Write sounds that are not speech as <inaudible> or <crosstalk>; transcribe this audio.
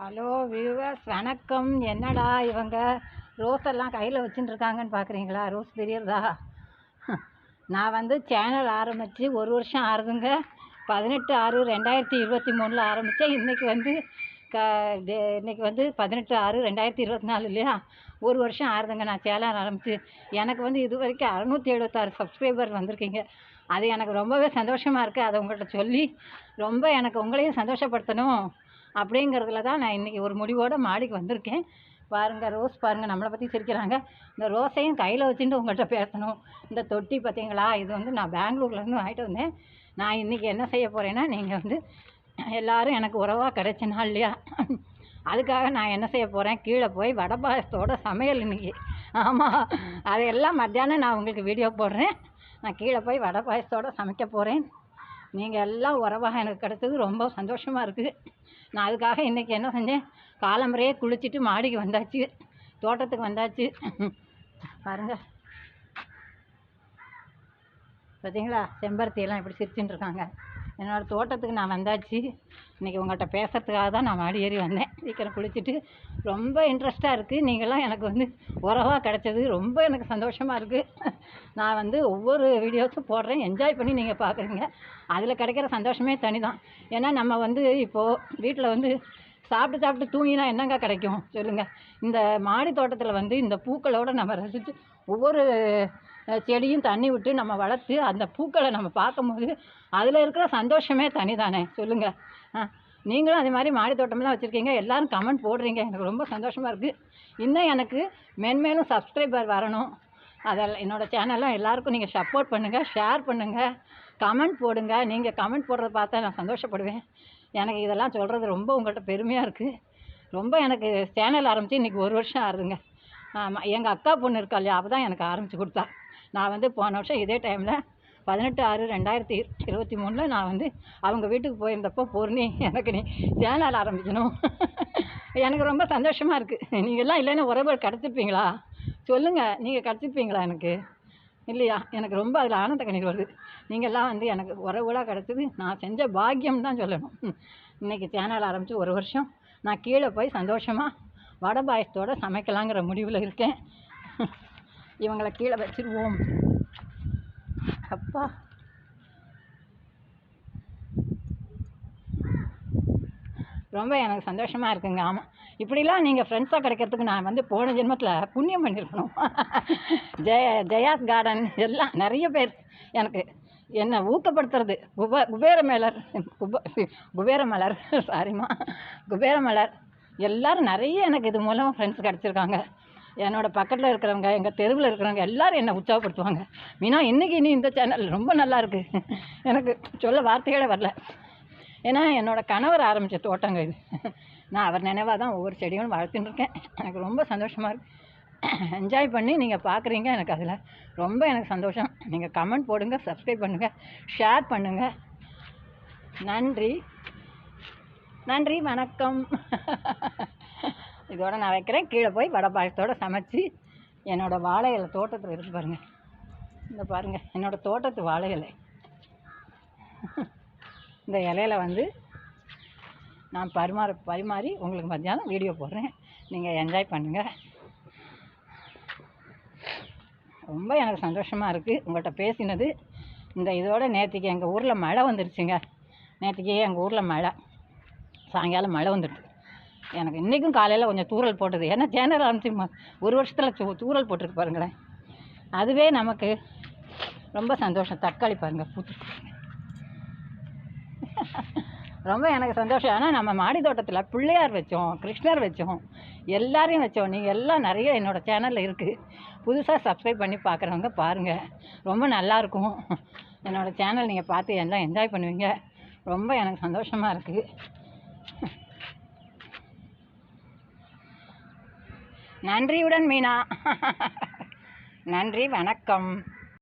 Hello viewers வணக்கம். என்னடா இவங்க? ரோஸ் எல்லாம் கையில் வச்சுட்டு இருக்காங்கன்னு பார்க்குறீங்களா ரோஸ் தெரியுறதா நான் வந்து சேனல் ஆரம்பித்து ஒரு வருஷம் ஆறுதுங்க பதினெட்டு ஆறு ரெண்டாயிரத்தி இருபத்தி மூணில் ஆரம்பித்தேன் இன்றைக்கி வந்து க டே- இன்னைக்கு வந்து பதினெட்டு ஆறு ரெண்டாயிரத்தி இருபத்தி நாலு இல்லையா? ஒரு வருஷம் ஆறுதுங்க நான் சேனல் ஆரம்பித்து எனக்கு வந்து இது வரைக்கும் அறநூற்றி எழுபத்தாறு சப்ஸ்கிரைபர் வந்திருக்கீங்க. அது எனக்கு ரொம்பவே சந்தோஷமாக இருக்குது அதை உங்கள்கிட்ட சொல்லி ரொம்ப எனக்கு உங்களையும் சந்தோஷப்படுத்தணும். அப்படிங்கிறதுல தான் நான் இன்றைக்கி ஒரு முடிவோடு மாடிக்கு வந்திருக்கேன். பாருங்கள் ரோஸ் பாருங்கள் நம்மளை பற்றி சிரிக்கிறாங்க. இந்த ரோஸையும் கையில் வச்சுட்டு உங்கள்கிட்ட பேசணும். இந்த தொட்டி பார்த்தீங்களா இது வந்து நான் பெங்களூர்லேருந்து வாங்கிட்டு வந்தேன். நான் இன்றைக்கி என்ன செய்ய போகிறேன்னா நீங்கள் வந்து எல்லோரும் எனக்கு உறவாக கிடச்சினா இல்லையா? அதுக்காக நான் என்ன செய்ய போகிறேன் கீழே போய் வடை பாயசத்தோட சமையல் இன்னைக்கு. ஆமாம் அதையெல்லாம் மத்தியானம் நான் உங்களுக்கு வீடியோ போடுறேன். நான் கீழே போய் வடை பாயசத்தோட சமைக்க போகிறேன் நீங்கள் எல்லாம் உறவாக எனக்கு கிடைச்சது ரொம்ப சந்தோஷமாக இருக்குது நான் அதுக்காக இன்றைக்கி என்ன செஞ்சேன்? காலம்பறையே குளிச்சுட்டு மாடிக்கு வந்தாச்சு. தோட்டத்துக்கு வந்தாச்சு. பாருங்க. பார்த்தீங்களா செம்பருத்தியெல்லாம் இப்படி சிரிச்சுட்டு இருக்காங்க. என்னோடய தோட்டத்துக்கு நான் வந்தாச்சு. இன்றைக்கி உங்கள்கிட்ட பேசுறதுக்காக தான் நான் மாடி ஏறி வந்தேன். சீக்கிரம் குளிச்சுட்டு ரொம்ப இன்ட்ரெஸ்ட்டாக இருக்குது நீங்களாம் எனக்கு வந்து உறவாக கிடச்சது ரொம்ப எனக்கு சந்தோஷமாக இருக்குது நான் வந்து ஒவ்வொரு வீடியோஸும் போடுறேன். என்ஜாய் பண்ணி நீங்கள் பார்க்குறீங்க அதில் கிடைக்கிற சந்தோஷமே தனி தான் ஏன்னா நம்ம வந்து இப்போது வீட்டில் வந்து சாப்பிட்டு சாப்பிட்டு தூங்கினா என்னங்க கிடைக்கும்? சொல்லுங்கள் இந்த மாடி தோட்டத்தில் வந்து இந்த பூக்களோடு நம்ம ரசித்து ஒவ்வொரு செடியும் தண்ணி விட்டு நம்ம வளர்த்து அந்த பூக்களை நம்ம பார்க்கும்போது அதில் இருக்கிற சந்தோஷமே தனி தானே சொல்லுங்கள் ஆ நீங்களும் அதே மாதிரி மாடி தோட்டமெல்லாம் வச்சுருக்கீங்க. எல்லோரும் கமெண்ட் போடுறீங்க. எனக்கு ரொம்ப சந்தோஷமாக இருக்குது இன்னும் எனக்கு மென்மேலும் சப்ஸ்கிரைபர் வரணும். அதெல்லாம் என்னோடய சேனல்லாம் எல்லாருக்கும் நீங்கள் சப்போர்ட் பண்ணுங்கள் ஷேர் பண்ணுங்கள் கமெண்ட் போடுங்க. நீங்கள் கமெண்ட் போடுறத பார்த்தா நான் சந்தோஷப்படுவேன். எனக்கு இதெல்லாம் சொல்கிறது ரொம்ப உங்கள்கிட்ட பெருமையாக இருக்குது ரொம்ப எனக்கு சேனல் ஆரம்பித்து இன்றைக்கி ஒரு வருஷம் ஆகுதுங்க. ஆமாம் எங்கள் அக்கா பொண்ணு இருக்கா இல்லையா அவள் தான் எனக்கு ஆரம்பித்து கொடுத்தா. நான் வந்து போன வருஷம் இதே டைமில் பதினெட்டு ஆறு ரெண்டாயிரத்தி இருபத்தி மூணில் நான் வந்து அவங்க வீட்டுக்கு போயிருந்தப்போ பொருணி எனக்கு நீ சேனல் ஆரம்பிக்கணும். எனக்கு ரொம்ப சந்தோஷமாக இருக்குது நீங்கள்லாம் இல்லைன்னா உறவுகள் கிடச்சிப்பீங்களா சொல்லுங்கள் நீங்கள் கிடச்சிப்பீங்களா எனக்கு? இல்லையா? எனக்கு ரொம்ப அதில் ஆனந்த கண்ணீர் வருது. நீங்கள்லாம் வந்து எனக்கு உறவுகளாக கிடச்சது நான் செஞ்ச பாக்கியம் தான் சொல்லணும். இன்றைக்கி சேனல் ஆரம்பித்து ஒரு வருஷம். நான் கீழே போய் சந்தோஷமாக வடை பாயசத்தோடு சமைக்கலாங்கிற முடிவில் இருக்கேன். இவங்களை கீழே வச்சிருவோம். அப்பா. ரொம்ப எனக்கு சந்தோஷமாக இருக்குங்க. ஆமாம் இப்படிலாம் நீங்கள் ஃப்ரெண்ட்ஸாக கிடைக்கிறதுக்கு நான் வந்து போன ஜென்மத்தில் புண்ணியம் பண்ணியிருக்கணும் <laughs> ஜெய ஜெயாஸ் கார்டன் எல்லாம் நிறைய பேர் எனக்கு என்னை ஊக்கப்படுத்துறது. குப குபேரமலர் குப குபேரமலர் <laughs> சாரிம்மா குபேரமலர். எல்லோரும் நிறைய எனக்கு இது மூலம் ஃப்ரெண்ட்ஸ் கிடச்சிருக்காங்க. என்னோடய பக்கத்தில் இருக்கிறவங்க எங்கள் தெருவில் இருக்கிறவங்க எல்லாரும் என்னை உற்சாகப்படுத்துவாங்க. மீனா இன்றைக்கி இனி இந்த சேனல் ரொம்ப நல்லா இருக்குது <laughs> எனக்கு சொல்ல வார்த்தைகளே வரல. ஏன்னா என்னோடய கணவர் ஆரம்பித்த தோட்டங்க இது. நான் அவர் நினைவாக தான் ஒவ்வொரு செடியும் வளர்த்துட்டு இருக்கேன் எனக்கு ரொம்ப சந்தோஷமாக இருக்குது என்ஜாய் பண்ணி நீங்கள் பார்க்குறீங்க எனக்கு அதில் ரொம்ப எனக்கு சந்தோஷம். நீங்கள் கமெண்ட் போடுங்க சப்ஸ்கிரைப் பண்ணுங்கள் ஷேர் பண்ணுங்கள் நன்றி. நன்றி வணக்கம். இதோட நான் வைக்கிறேன். கீழே போய் வடை பாயசத்தோட சமைச்சு என்னோடய வாழை இலை தோட்டத்தில் இருக்கு பாருங்கள் இந்த பாருங்கள் என்னோடய தோட்டத்து வாழை இலை. இந்த இலையில வந்து நான் பரிமாற பரிமாறி உங்களுக்கு மத்தியானம் வீடியோ போடுறேன். நீங்கள் என்ஜாய் பண்ணுங்கள் ரொம்ப எனக்கு சந்தோஷமாக இருக்குது உங்கள்கிட்ட பேசினது. இந்த இதோட நேற்றுக்கு எங்கள் ஊரில் மழை வந்துருச்சுங்க. நேற்றுக்கே எங்கள் ஊரில் மழை. சாயங்காலம் மழை வந்துடுது. எனக்கு இன்றைக்கும் காலையில் கொஞ்சம் தூறல் போட்டது. ஏன்னா சேனல் ஆரம்பிச்சு ஒரு வருஷத்தில் தூ தூறல் போட்டிருக்கு பாருங்களேன். அதுவே நமக்கு ரொம்ப சந்தோஷம். தக்காளி பாருங்கள் பூத்து ரொம்ப எனக்கு சந்தோஷம். ஆனால் நம்ம மாடி தோட்டத்தில் பிள்ளையார் வச்சோம் கிருஷ்ணர் வச்சோம் எல்லாரையும் வச்சோம். நீங்கள் எல்லாம் நிறைய என்னோடய சேனலில் இருக்குது புதுசாக சப்ஸ்கிரைப் பண்ணி பார்க்குறவங்க பாருங்கள் ரொம்ப நல்லாயிருக்கும் என்னோடய சேனல் நீங்கள் பார்த்து எல்லாம் என்ஜாய் பண்ணுவீங்க? ரொம்ப எனக்கு சந்தோஷமாக இருக்குது நன்றியுடன் மீனா. நன்றி வணக்கம்.